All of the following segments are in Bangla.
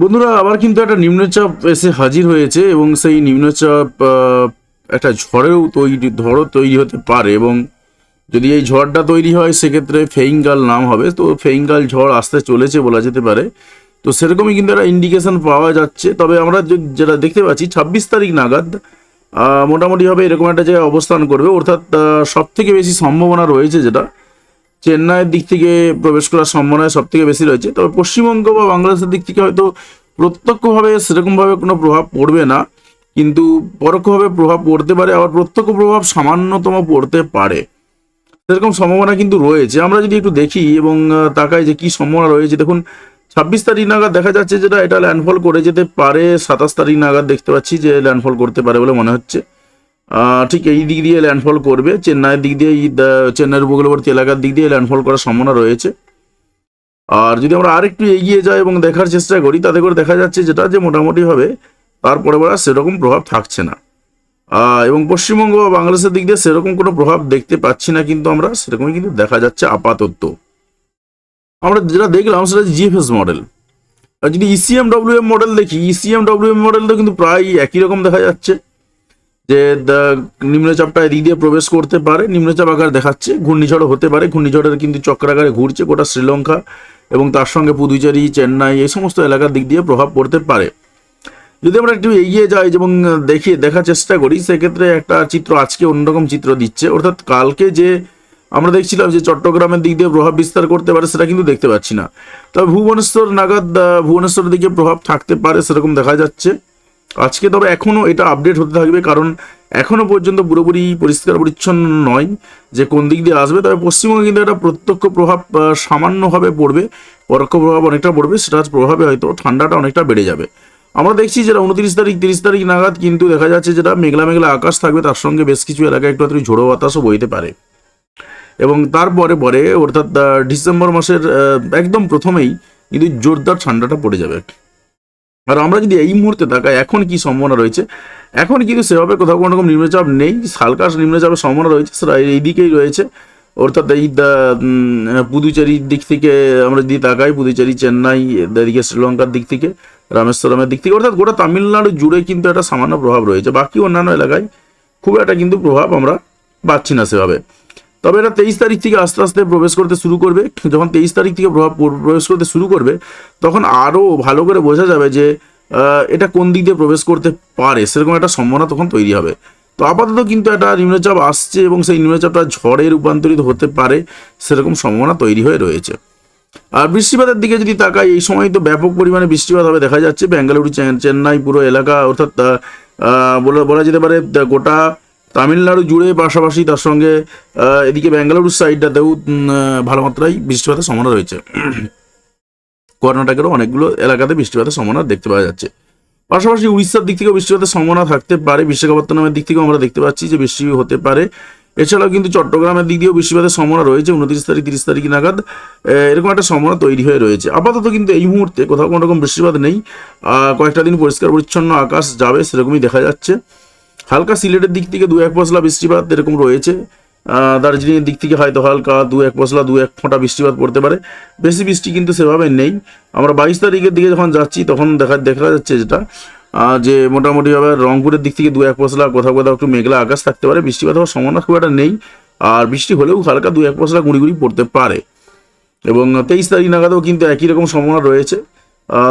বন্ধুরা, আবার কিন্তু একটা নিম্নচাপ এসে হাজির হয়েছে এবং সেই নিম্নচাপ একটা ঝড়েও তৈরি, ঝড়ও তৈরি হতে পারে এবং যদি এই ঝড়টা তৈরি হয়, সেক্ষেত্রে ফেইঙ্গাল নাম হবে। তো ফেইঙ্গাল ঝড় আসতে চলেছে বলা যেতে পারে। তো সেরকমই কিন্তু একটা ইন্ডিকেশন পাওয়া যাচ্ছে। তবে আমরা যেটা দেখতে পাচ্ছি, ছাব্বিশ তারিখ নাগাদ মোটামুটিভাবে এরকম একটা জায়গায় অবস্থান করবে। অর্থাৎ সব থেকে বেশি সম্ভাবনা রয়েছে যেটা। চেন্নাইয়ের দিক থেকে প্রবেশ করার সম্ভাবনা সব থেকে বেশি রয়েছে। তবে পশ্চিমবঙ্গ বা বাংলাদেশের দিক থেকে হয়তো প্রত্যক্ষভাবে সেরকমভাবে কোনো প্রভাব পড়বে না, কিন্তু পরোক্ষভাবে প্রভাব পড়তে পারে, আবার প্রত্যক্ষ প্রভাব সামান্যতম পড়তে পারে। সেরকম সম্ভাবনা কিন্তু রয়েছে। আমরা যদি একটু দেখি এবং তাকাই যে কি সম্ভাবনা রয়েছে। দেখুন, ছাব্বিশ তারিখ নাগাদ দেখা যাচ্ছে যেটা, এটা ল্যান্ডফল করে যেতে পারে। সাতাশ তারিখ নাগাদ দেখতে পাচ্ছি যে ল্যান্ডফল করতে পারে বলে মনে হচ্ছে। ঠিক এই দিক দিয়ে ল্যান্ডফল করবে। চেন্নাইয়ের দিক দিয়ে চেন্নাইয়ের উপকূলবর্তী এলাকার দিক দিয়ে ল্যান্ডফল করার সম্ভাবনা রয়েছে। আর যদি আমরা আরেকটু এগিয়ে যাই এবং দেখার চেষ্টা করি, তাতে করে দেখা যাচ্ছে যেটা যে মোটামুটিভাবে তারপরে পরে আর সেরকম প্রভাব থাকছে না। এবং পশ্চিমবঙ্গ বা বাংলাদেশের দিক দিয়ে সেরকম কোনো প্রভাব দেখতে পাচ্ছি না কিন্তু আমরা, সেরকমই কিন্তু দেখা যাচ্ছে আপাতত। আমরা যেটা দেখলাম সেটা জিএফএস মডেল আর যদি ইসিএম ডব্লিউএম মডেল দেখি ইসিএম ডব্লিউএম মডেল তো কিন্তু প্রায় একই রকম দেখা যাচ্ছে। যে নিম্নচাপটা এদিক দিয়ে প্রবেশ করতে পারে, নিম্নচাপ আকার দেখাচ্ছে ঘূর্ণিঝড় হতে পারে, ঘূর্ণিঝড়ের কিন্তু চক্রাকারে ঘুরছে গোটা শ্রীলঙ্কা এবং তার সঙ্গে পুদুচেরি, চেন্নাই এই সমস্ত এলাকার দিক দিয়ে প্রভাব পড়তে পারে। যদি আমরা একটু এগিয়ে যাই এবং দেখি দেখার চেষ্টা করি, সেক্ষেত্রে একটা চিত্র আজকে অন্যরকম চিত্র দিচ্ছে। অর্থাৎ কালকে যে আমরা দেখছিলাম যে চট্টগ্রামের দিক দিয়ে প্রভাব বিস্তার করতে পারে, সেটা কিন্তু দেখতে পাচ্ছি না। তবে ভুবনেশ্বর নাগাদ ভুবনেশ্বরের দিকে প্রভাব থাকতে পারে, সেরকম দেখা যাচ্ছে। আজকে তবে এখনও এটা আপডেট হতে থাকবে, কারণ এখনও পর্যন্ত পুরোপুরি পরিষ্কার পরিচ্ছন্ন নয় যে কোন দিক দিয়ে আসবে। তবে পশ্চিমবঙ্গে কিন্তু একটা প্রত্যক্ষ প্রভাব সামান্যভাবে পড়বে, পরোক্ষ প্রভাব অনেকটা পড়বে, সেটার প্রভাবে হয়তো ঠান্ডাটা অনেকটা বেড়ে যাবে। আমরা দেখছি যেটা উনত্রিশ তারিখ, তিরিশ তারিখ নাগাদ কিন্তু দেখা যাচ্ছে যেটা মেঘলা মেঘলা আকাশ থাকবে, তার সঙ্গে বেশ কিছু এলাকায় একটু আধটু ঝোড়ো বাতাসও বইতে পারে। এবং তারপরে পরে অর্থাৎ ডিসেম্বর মাসের একদম প্রথমেই কিন্তু জোরদার ঠান্ডাটা পড়ে যাবে। আর আমরা যদি এই মুহূর্তে তাকাই, এখন কি সম্ভাবনা রয়েছে? এখন কিন্তু সেভাবে কোথাও কোনো রকম নিম্নচাপ নেই। হালকা নিম্নচাপের সম্ভাবনা রয়েছে, সেটা এই দিকেই রয়েছে। অর্থাৎ এই পুদুচেরির দিক থেকে আমরা যদি তাকাই, পুদুচেরি, চেন্নাই, এদিকে শ্রীলঙ্কার দিক থেকে, রামেশ্বরমের দিক থেকে, অর্থাৎ গোটা তামিলনাড়ু জুড়ে কিন্তু একটা সামান্য প্রভাব রয়েছে। বাকি অন্যান্য এলাকায় খুব একটা কিন্তু প্রভাব আমরা পাচ্ছি না সেভাবে। তবে এটা তেইশ তারিখ থেকে আস্তে আস্তে প্রবেশ করতে শুরু করবে। যখন তেইশ তারিখ থেকে প্রভাব প্রবেশ করতে শুরু করবে, তখন আরও ভালো করে বোঝা যাবে যে এটা কোন দিক দিয়ে প্রবেশ করতে পারে। সেরকম একটা সম্ভাবনা তখন তৈরি হবে। তো আপাতত কিন্তু একটা নিম্নচাপ আসছে এবং সেই নিম্নচাপটা ঝড়ে রূপান্তরিত হতে পারে, সেরকম সম্ভাবনা তৈরি হয়ে রয়েছে। আর বৃষ্টিপাতের দিকে যদি তাকাই, এই সময় তো ব্যাপক পরিমাণে বৃষ্টিপাত হবে দেখা যাচ্ছে। বেঙ্গালুরু চেন্নাই পুরো এলাকা, অর্থাৎ বলা যেতে পারে, গোটা তামিলনাড়ু জুড়ে পাশাপাশি তার সঙ্গে এদিকে বেঙ্গালুরু সাইডটাতেও ভালো মাত্রায় বৃষ্টিপাতের সম্ভাবনা রয়েছে। কর্ণাটকেরও অনেকগুলো এলাকাতে বৃষ্টিপাতের সম্ভাবনা দেখতে পাওয়া যাচ্ছে। পাশাপাশি উড়িষ্যার দিক থেকেও বৃষ্টিপাতের সম্ভাবনা থাকতে পারে। বিশাখাপত্তনমের দিক থেকেও আমরা দেখতে পাচ্ছি যে বৃষ্টি হতে পারে। এছাড়াও কিন্তু চট্টগ্রামের দিক দিয়েও বৃষ্টিপাতের সম্ভাবনা রয়েছে। উনত্রিশ তারিখ, তিরিশ তারিখ নাগাদ এরকম একটা সম্ভাবনা তৈরি হয়ে রয়েছে। আপাতত কিন্তু এই মুহূর্তে কোথাও কোনো রকম বৃষ্টিপাত নেই। কয়েকটা দিন পরিষ্কার পরিচ্ছন্ন আকাশ যাবে, সেরকমই দেখা যাচ্ছে। হালকা সিলেটের দিক থেকে দু এক পশলা বৃষ্টিপাত এরকম রয়েছে। দার্জিলিংয়ের দিক থেকে হয়তো হালকা দু এক পশলা দু এক ফোঁটা বৃষ্টিপাত পড়তে পারে। বেশি বৃষ্টি কিন্তু সেভাবে নেই। আমরা বাইশ তারিখের দিকে যখন যাচ্ছি, তখন দেখা দেখা যাচ্ছে যেটা যে মোটামুটিভাবে রংপুরের দিক থেকে দু এক পশলা কোথাও কোথাও একটু মেঘলা আকাশ থাকতে পারে। বৃষ্টিপাত হওয়ার সম্ভাবনা খুব একটা নেই। আর বৃষ্টি হলেও হালকা দু এক পশলা গুঁড়ি পড়তে পারে। এবং তেইশ তারিখ নাগাদও কিন্তু একই রকম সম্ভাবনা রয়েছে।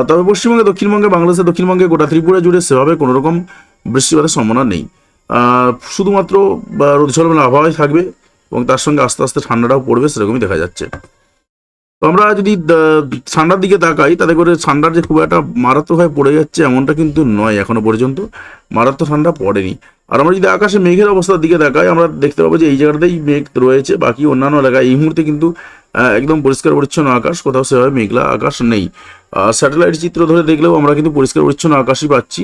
তবে পশ্চিমবঙ্গে, দক্ষিণবঙ্গে বাংলাদেশে দক্ষিণবঙ্গে গোটা ত্রিপুরা জুড়ে সেভাবে কোনো রকম বৃষ্টিপাতের সম্ভাবনা নেই। শুধুমাত্র রোদ ঝলমলে আবহাওয়াই থাকবে এবং তার সঙ্গে আস্তে আস্তে ঠান্ডাটাও পড়বে, সেরকমই দেখা যাচ্ছে। তো আমরা যদি ঠান্ডার দিকে তাকাই, তাতে করে ঠান্ডার যে খুব একটা মারাত্মকভাবে পড়ে যাচ্ছে এমনটা কিন্তু নয় এখনও পর্যন্ত। মারাত্মক ঠান্ডা পড়েনি। আর আমরা যদি আকাশে মেঘের অবস্থার দিকে তাকাই, আমরা দেখতে পাবো যে এই জায়গাটাতেই মেঘ রয়েছে। বাকি অন্যান্য এলাকায় এই মুহূর্তে কিন্তু একদম পরিষ্কার পরিচ্ছন্ন আকাশ, কোথাও সেভাবে মেঘলা আকাশ নেই। স্যাটেলাইট চিত্র ধরে দেখলেও আমরা কিন্তু পরিষ্কার পরিচ্ছন্ন আকাশই পাচ্ছি।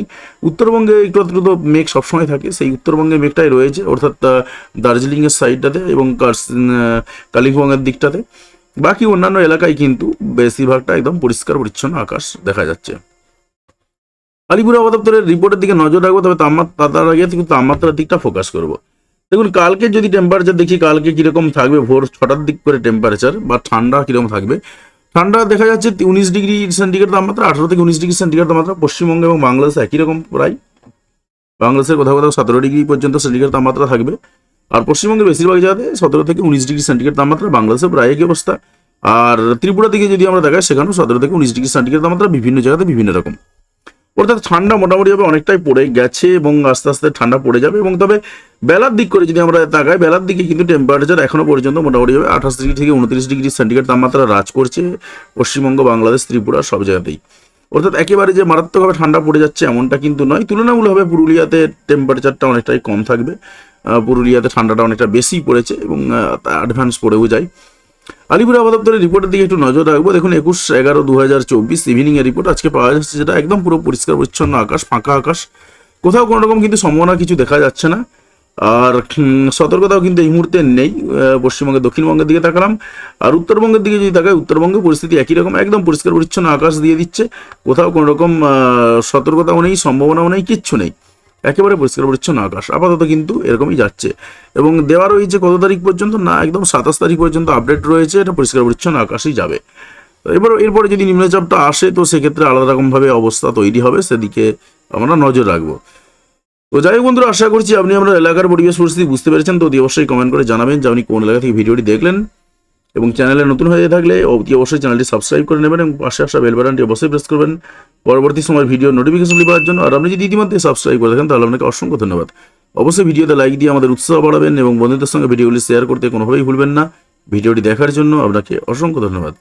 উত্তরবঙ্গে একটু তো মেঘ সবসময় থাকে, সেই উত্তরবঙ্গে মেঘটাই রয়েছে, অর্থাৎ দার্জিলিংয়ের সাইডটাতে এবং কালিম্পংয়ের দিকটাতে। বাকি অন্যান্য এলাকায় কিন্তু বেশিরভাগটা একদম পরিষ্কার পরিচ্ছন্ন আকাশ দেখা যাচ্ছে। আলিপুর আবহাওয়া দপ্তরের রিপোর্টের দিকে নজর রাখব, তবে তাপমাত্রা, তার আগে কিন্তু তাপমাত্রার দিকটা ফোকাস করব। দেখুন, কালকে যদি টেম্পারেচার দেখি, কালকে কীরকম থাকবে? ভোর ছটার দিক করে টেম্পারেচার বা ঠান্ডা কীরকম থাকবে? ঠান্ডা দেখা যাচ্ছে উনিশ ডিগ্রি সেন্টিগ্রেড তাপমাত্রা, আঠারো থেকে উনিশ ডিগ্রি সেন্টিগ্রেড তাপমাত্রা। পশ্চিমবঙ্গ এবং বাংলাদেশে একই রকম প্রায়। বাংলাদেশের কোথাও কোথাও সতেরো ডিগ্রি পর্যন্ত সেন্টিগ্রেড তাপমাত্রা থাকবে। আর পশ্চিমবঙ্গের বেশিরভাগ জায়গাতে সতেরো থেকে উনিশ ডিগ্রি সেন্টিগ্রেড তাপমাত্রা বাংলাদেশে প্রায় একই অবস্থা। আর ত্রিপুরা দিকে যদি আমরা দেখাই, সেখানেও সতেরো থেকে উনিশ ডিগ্রি সেন্টিগ্রেড তাপমাত্রা, বিভিন্ন জায়গাতে বিভিন্ন রকম। অর্থাৎ ঠান্ডা মোটামুটিভাবে অনেকটাই পড়ে গেছে এবং আস্তে আস্তে ঠান্ডা পড়ে যাবে এবং তবে বেলার দিক করে যদি আমরা তাকাই, বেলার দিকে কিন্তু টেম্পারেচার এখনও পর্যন্ত মোটামুটিভাবে আঠাশ ডিগ্রি থেকে উনত্রিশ ডিগ্রি সেন্টিগ্রেড তাপমাত্রা রাজ করছে পশ্চিমবঙ্গ, বাংলাদেশ, ত্রিপুরা সব জায়গাতেই। অর্থাৎ একেবারে যে মারাত্মকভাবে ঠান্ডা পড়ে যাচ্ছে এমনটা কিন্তু নয়, তুলনামূলকভাবে পুরুলিয়াতে টেম্পারেচারটা অনেকটাই কম থাকবে। পুরুলিয়াতে ঠান্ডাটা অনেকটা বেশি পড়েছে এবং অ্যাডভান্স পড়েও যায়। আলিপুর আবহাওয়া দপ্তরের রিপোর্টের দিকে একটু নজর রাখব। দেখুন, একুশ এগারো দু হাজার চব্বিশ ইভিনিং এর রিপোর্ট আজকে পাওয়া যাচ্ছে যেটা একদম পুরো পরিষ্কার, পরিচ্ছন্ন আকাশ, ফাঁকা আকাশ। কোথাও কোনো রকম কিন্তু সম্ভাবনা কিছু দেখা যাচ্ছে না। আর সতর্কতাও কিন্তু এই মুহূর্তে নেই। পশ্চিমবঙ্গের দক্ষিণবঙ্গের দিকে তাকালাম। আর উত্তরবঙ্গের দিকে যদি তাকাই উত্তরবঙ্গে পরিস্থিতি একই রকম, একদম পরিষ্কার, পরিচ্ছন্ন আকাশ দিয়ে দিচ্ছে। কোথাও কোনো রকম সতর্কতাও নেই, সম্ভাবনাও নেই, কিচ্ছু নেই। একেবারে পরিষ্কার পরিচ্ছন্ন আকাশ। আপাতত কিন্তু এরকমই যাচ্ছে। এবং দেওয়া রয়েছে কত তারিখ পর্যন্ত? না, একদম সাতাশ তারিখ পর্যন্ত আপডেট রয়েছে। এটা পরিষ্কার পরিচ্ছন্ন আকাশই যাবে। এবার এরপরে যদি নিম্নচাপটা আসে, তো সেক্ষেত্রে আলাদা রকমভাবে অবস্থা তৈরি হবে। সেদিকে আমরা নজর রাখব। তো যাই বন্ধুরা, আশা করছি আপনি আমরা এলাকার পরিবেশ পরিস্থিতি বুঝতে পেরেছেন। তো অতি অবশ্যই কমেন্ট করে জানাবেন যে আপনি কোন এলাকা থেকে ভিডিওটি দেখলেন। এবং চ্যানেলে নতুন হয়ে থাকলে অতি অবশ্যই চ্যানেলটি সাবস্ক্রাইব করে নেবেন এবং পাশে আসা বেল বাটনটি অবশ্যই প্রেস করবেন। পরবর্তী সময়ের ভিডিও নোটিফিকেশন পাওয়ার জন্য। আর আপনি যদি ইতিমধ্যে সাবস্ক্রাইব করে থাকেন, তাহলে আপনাকে অসংখ্য ধন্যবাদ। অবশ্যই ভিডিওতে লাইক দিয়ে আমাদের উৎসাহ বাড়াবেন এবং বন্ধুদের সঙ্গে ভিডিওগুলি শেয়ার করতে কোনোভাবেই ভুলবেন না। ভিডিওটি দেখার জন্য আপনাকে অসংখ্য ধন্যবাদ।